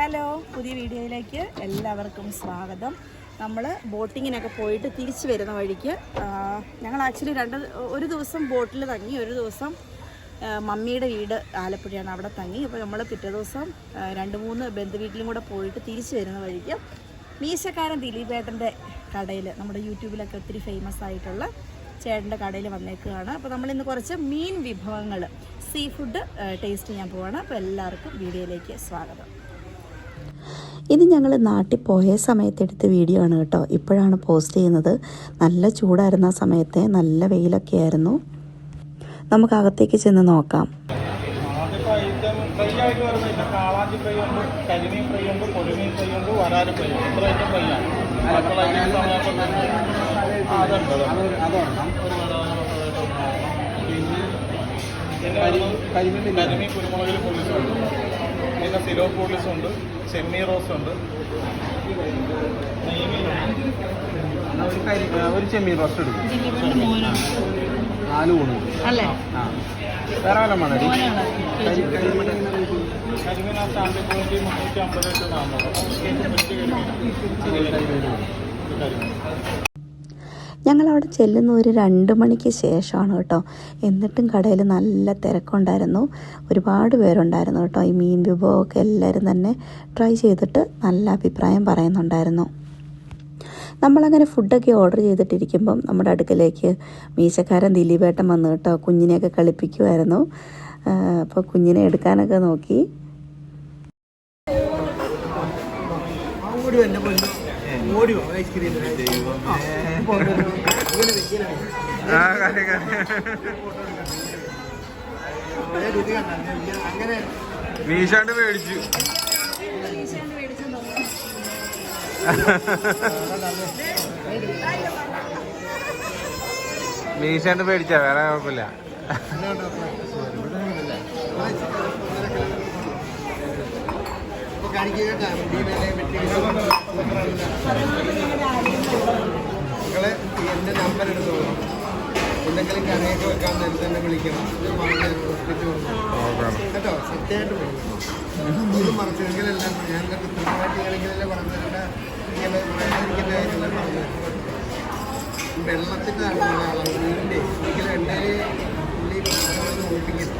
Hello പുതിയ വീഡിയോയിലേക്ക് എല്ലാവർക്കും സ്വാഗതം. നമ്മൾ ബോട്ടിങ്ങിനൊക്കെ പോയിട്ട് തിരിച്ചു വരുന്ന വഴിക്ക് ഞങ്ങൾ ആക്ച്വലി രണ്ട് ഒരു ദിവസം ബോട്ടിൽ തങ്ങി ഒരു ദിവസം മമ്മിയുടെ വീട് ആലപ്പുഴയാണ് അവിടെ തങ്ങി. അപ്പോൾ നമ്മൾ പിറ്റേ ദിവസം രണ്ട് മൂന്ന് ബന്ധുവീട്ടിലും കൂടെ പോയിട്ട് തിരിച്ചു വരുന്ന വഴിക്ക് മീശക്കാരൻ ദിലീപേട്ടന്റെ കടയിൽ നമ്മുടെ യൂട്യൂബിലൊക്കെ ഒത്തിരി ഫേമസ് ആയിട്ടുള്ള ചേട്ടന്റെ കടയിൽ വന്നേക്കുകയാണ്. അപ്പോൾ നമ്മളിന്ന് കുറച്ച് മീൻ വിഭവങ്ങൾ സീ ഫുഡ് ടേസ്റ്റ് ചെയ്യാൻ പോവാണ്. അപ്പോൾ എല്ലാവർക്കും വീഡിയോയിലേക്ക് സ്വാഗതം. ഇത് ഞങ്ങൾ നാട്ടിൽ പോയ സമയത്തെടുത്ത വീഡിയോ ആണ് കേട്ടോ. ഇപ്പോഴാണ് പോസ്റ്റ് ചെയ്യുന്നത്. നല്ല ചൂടായിരുന്ന സമയത്തെ. നല്ല വെയിലൊക്കെ ആയിരുന്നു. നമുക്ക് അകത്തേക്ക് ചെന്ന് നോക്കാം. പിന്നെ കരിമീൻ കരിമീൻ കുരുമുളകിൽ പൊള്ളിച്ചുണ്ട് പിന്നെ സിലോ പോലീസ് ഉണ്ട് ചെമ്മീൻ റോസ് ഉണ്ട് ഒരു ചെമ്മീൻ റോസ്റ്റ് എടുക്കും. നാല് ഊണ്. അല്ലേ? ആ. വേറെ വല്ല കരിമീൻ. ഞങ്ങൾ അവിടെ ചെല്ലുന്ന ഒരു രണ്ട് മണിക്ക് ശേഷമാണ് കേട്ടോ. എന്നിട്ടും കടയിൽ നല്ല തിരക്കുണ്ടായിരുന്നു. ഒരുപാട് പേരുണ്ടായിരുന്നു കേട്ടോ. ഈ മീൻ വിഭവമൊക്കെ എല്ലാവരും തന്നെ ട്രൈ ചെയ്തിട്ട് നല്ല അഭിപ്രായം പറയുന്നുണ്ടായിരുന്നു. നമ്മളങ്ങനെ ഫുഡൊക്കെ ഓർഡർ ചെയ്തിട്ടിരിക്കുമ്പം നമ്മുടെ അടുക്കലേക്ക് മീശക്കാരൻ ദിലീപേട്ടൻ വന്നു കേട്ടോ. കുഞ്ഞിനെയൊക്കെ കളിപ്പിക്കുമായിരുന്നു അപ്പോൾ കുഞ്ഞിനെ എടുക്കാനൊക്കെ നോക്കി. അങ്ങനെ മീശാണ്ട് മേടിച്ചു. മീശാണ്ട് മേടിച്ച വേറെ കുഴപ്പമില്ല. നിങ്ങൾ എന്റെ നമ്പർ എടുത്തു എന്തെങ്കിലും കറിയൊക്കെ വെക്കാൻ നേരത്തെ തന്നെ വിളിക്കണം കേട്ടോ പോകണം ഒന്നും മറിച്ചെങ്കിലെല്ലാം ഞാൻ കൃത്യമായിട്ട് ഇങ്ങനെയെങ്കിലല്ലേ പറഞ്ഞു തരേണ്ട കാര്യമല്ല പറഞ്ഞു വെള്ളത്തിന്റെ അളവ് മീനിന്റെ ഒരിക്കലും എണ്ണയിൽ ഉള്ളി വെള്ളം ഒഴിപ്പിക്കരുത്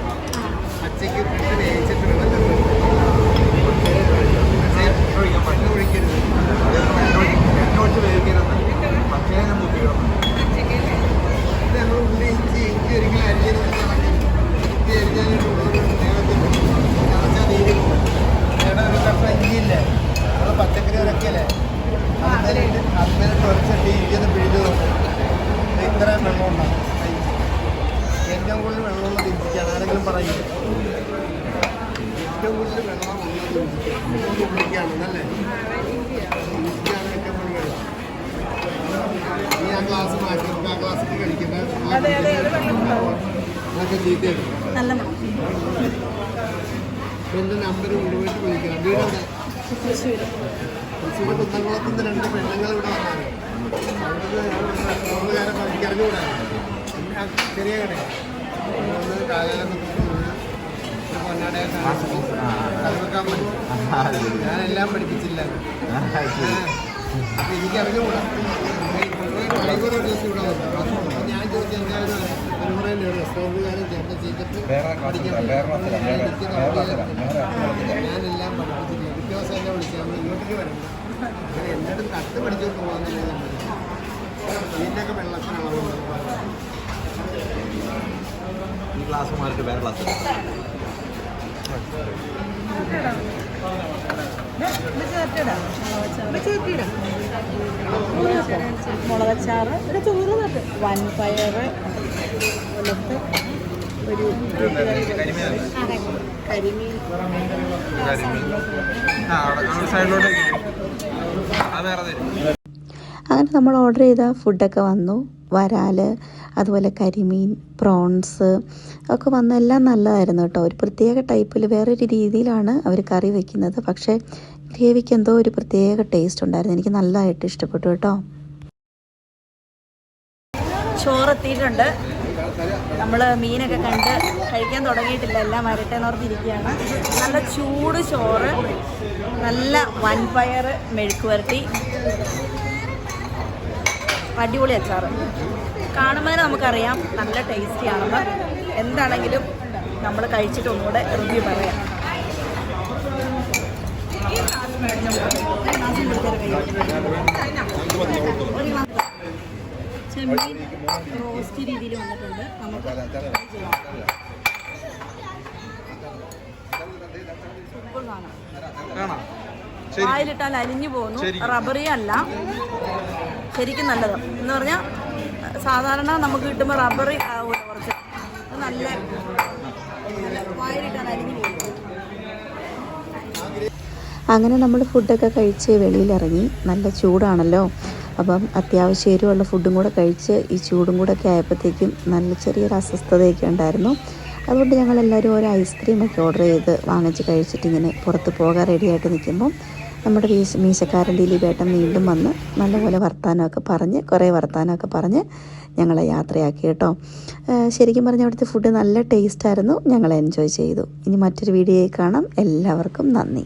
പച്ചയ്ക്ക് ഏറ്റവും കൂടുതൽ വെള്ളം ഇനി ആ ഗ്ലാസ് മാറ്റി നമുക്ക് ആ ഗ്ലാസ്സിൽ കഴിക്കണ്ട അതൊക്കെ ചീത്തയാണ് എന്റെ നമ്പർ കൊണ്ടുപോയിട്ട് വിളിക്കണം വീടവിടെ തൃശ്ശൂർ തൃശ്ശൂർ കുന്നംകുളത്ത് രണ്ട് പെണ്ണുങ്ങൾ ഇവിടെ വന്നാണ് ആ ചെറിയ കട ഒന്ന് കാലം പൊന്നാടയെ കലവെക്കാൻ പറ്റും ഞാനെല്ലാം പഠിപ്പിച്ചില്ല. അപ്പൊ എനിക്ക് അറിഞ്ഞുകൂടാ മണിക്കൂർ ദിവസം ഇവിടെ വന്നു അപ്പൊ ഞാൻ ചോദിച്ചാൽ റെസ്റ്റോറന്റുകാരും ചേട്ടൻ ചെയ്തിട്ട് പഠിക്കാൻ ഞാനെല്ലാം പഠിപ്പിച്ചില്ല പിറ്റേ ദിവസം എന്നെ ഇങ്ങോട്ടേക്ക് വരണ്ട തട്ട് വേറെ ക്ലാസ് മുളകച്ചാറ്. ഇവിടെ ചോറ് തട്ട് വൻപയർ ഉലത്ത് ഒരു കരിമീൻ. അങ്ങനെ നമ്മൾ ഓർഡർ ചെയ്ത ഫുഡൊക്കെ വന്നു. വരാൽ അതുപോലെ കരിമീൻ പ്രോൺസ് ഒക്കെ വന്ന എല്ലാം നല്ലതായിരുന്നു കേട്ടോ. ഒരു പ്രത്യേക ടൈപ്പിൽ വേറൊരു രീതിയിലാണ് അവർ കറി വയ്ക്കുന്നത് പക്ഷേ ഗ്രേവിക്ക് എന്തോ ഒരു പ്രത്യേക ടേസ്റ്റ് ഉണ്ടായിരുന്നു. എനിക്ക് നല്ലതായിട്ട് ഇഷ്ടപ്പെട്ടു കേട്ടോ. ചോറെത്തിയിട്ടുണ്ട്. നമ്മൾ മീനൊക്കെ കണ്ട് കഴിക്കാൻ തുടങ്ങിയിട്ടില്ല. എല്ലാം വരട്ടെ എന്ന് ഓർത്തിരിക്കുകയാണ്. നല്ല ചൂട് ചോറ്. നല്ല വൻപയർ മെഴുക്ക് വരട്ടി അടിപൊളി അച്ചാർ കാണുമ്പോൾ തന്നെ നമുക്കറിയാം നല്ല ടേസ്റ്റി ആണെന്ന് എന്താണെങ്കിലും നമ്മൾ കഴിച്ചിട്ട് ഒന്നുകൂടെ റിവ്യൂ പറയാം ചെമ്മീൻ റോസ്റ്റ് രീതിയിൽ വന്നിട്ടുണ്ട് നമുക്ക്. സൂപ്പർ സാധനം. വായിലിട്ടാൽ അലിഞ്ഞു പോകുന്നു. റബ്ബറി അല്ല. ശരിക്കും നല്ലത്. എന്ന് പറഞ്ഞാൽ സാധാരണ നമുക്ക് കിട്ടുമ്പോൾ റബ്ബറി ആവൂല കുറച്ച്. നല്ല നല്ല വായിലിട്ടാൽ അലിഞ്ഞു പോകുന്നു. അങ്ങനെ നമ്മൾ ഫുഡൊക്കെ കഴിച്ച് വെളിയിലിറങ്ങി. നല്ല ചൂടാണല്ലോ. അപ്പം അത്യാവശ്യം എരിവുള്ള ഫുഡും കൂടെ കഴിച്ച് ഈ ചൂടും കൂടെ ഒക്കെ ആയപ്പോഴത്തേക്കും നല്ല ചെറിയൊരു അസ്വസ്ഥതയൊക്കെ ഉണ്ടായിരുന്നു. അതുകൊണ്ട് ഞങ്ങൾ എല്ലാവരും ഒരു ഐസ്ക്രീമൊക്കെ ഓർഡർ ചെയ്ത് വാങ്ങിച്ച് കഴിച്ചിട്ട് ഇങ്ങനെ പുറത്ത് പോകാൻ റെഡിയായിട്ട് നിൽക്കുമ്പം നമ്മുടെ മീശ മീശക്കാരൻ ദിലീപേട്ടൻ വീണ്ടും വന്ന് നല്ലപോലെ വർത്തമാനമൊക്കെ പറഞ്ഞ് കുറേ വർത്തമാനമൊക്കെ പറഞ്ഞ് ഞങ്ങളെ യാത്രയാക്കി കേട്ടോ. ശരിക്കും പറഞ്ഞാൽ അവിടുത്തെ ഫുഡ് നല്ല ടേസ്റ്റായിരുന്നു ഞങ്ങൾ എൻജോയ് ചെയ്തു. ഇനി മറ്റൊരു വീഡിയോയിൽ കാണാം. എല്ലാവർക്കും നന്ദി.